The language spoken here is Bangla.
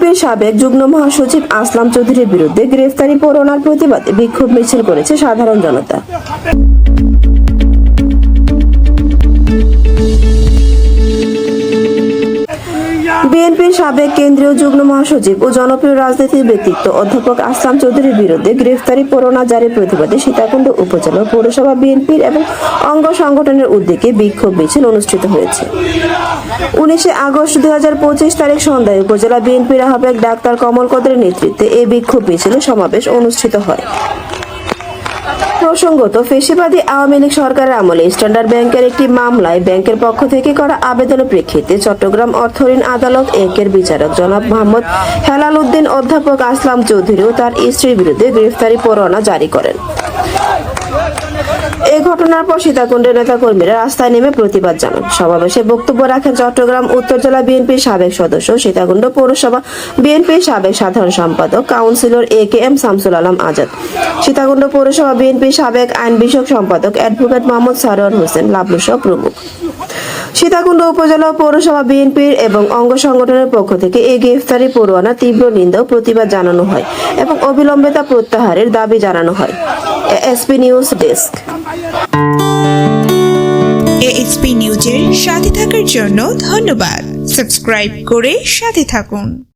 বিএনপির সাবেক যুগ্ম মহাসচিব আসলাম চৌধুরীর বিরুদ্ধে গ্রেফতারি পরোয়ানার প্রতিবাদে বিক্ষোভ মিছিল করেছে সাধারণ জনতা। বিএনপির সাবেক কেন্দ্রীয় যুগ্ম মহাসচিব ও জনপ্রিয় রাজনীতির ব্যক্তিত্ব অধ্যাপক আসলাম চৌধুরীর বিরুদ্ধে গ্রেফতারি পরোয়ানা জারির প্রতিবাদে সীতাকুণ্ড উপজেলা পৌরসভা বিএনপির এবং অঙ্গ সংগঠনের উদ্যোগে বিক্ষোভ মিছিল অনুষ্ঠিত হয়েছে। উনিশে আগস্ট দুই হাজার পঁচিশ তারিখ সন্ধ্যায় উপজেলা বিএনপির আহ্বায়ক ডাক্তার কমল কদরের নেতৃত্বে এই বিক্ষোভ মিছিলে সমাবেশ অনুষ্ঠিত হয়। প্রসঙ্গত, ফেসিবাদী আওয়ামী লীগ সরকারের আমলে স্ট্যান্ডার্ড ব্যাংকের একটি মামলায় ব্যাংকের পক্ষ থেকে করা আবেদনের প্রেক্ষিতে চট্টগ্রাম অর্থঋণ আদালত একের বিচারক জনাব মোহাম্মদ হেলাল উদ্দিন অধ্যাপক আসলাম চৌধুরী ও তার স্ত্রীর বিরুদ্ধে গ্রেফতারি পরোয়ানা জারি করেন। এই ঘটনার পর সীতাকুণ্ডের নেতাকর্মীরা রাস্তায় নেমে প্রতিবাদ জানান। সমাবেশে বক্তব্য রাখেন চট্টগ্রাম উত্তর জেলা বিএনপির সাবেক সদস্য সীতাকুণ্ড পৌরসভা বিএনপির সাবেক সাধারণ সম্পাদক councillor A K M Shamsul Alam Azad. Sitakunda পৌরসভা বিএনপির সাবেক আইন বিষয়ক সম্পাদক অ্যাডভোকেট মোহাম্মদ সারোয়ার হোসেন লাবলুসহ প্রমুখ। সীতাকুণ্ড উপজেলা পৌরসভা বিএনপির এবং অঙ্গ সংগঠনের পক্ষ থেকে এই গ্রেফতারি পরোয়ানা তীব্র নিন্দা ও প্রতিবাদ জানানো হয় এবং অবিলম্বে তা প্রত্যাহারের দাবি জানানো হয়। SP news desk. এএসপি নিউজের সাথে থাকার জন্য ধন্যবাদ। সাবস্ক্রাইব করে সাথে থাকুন।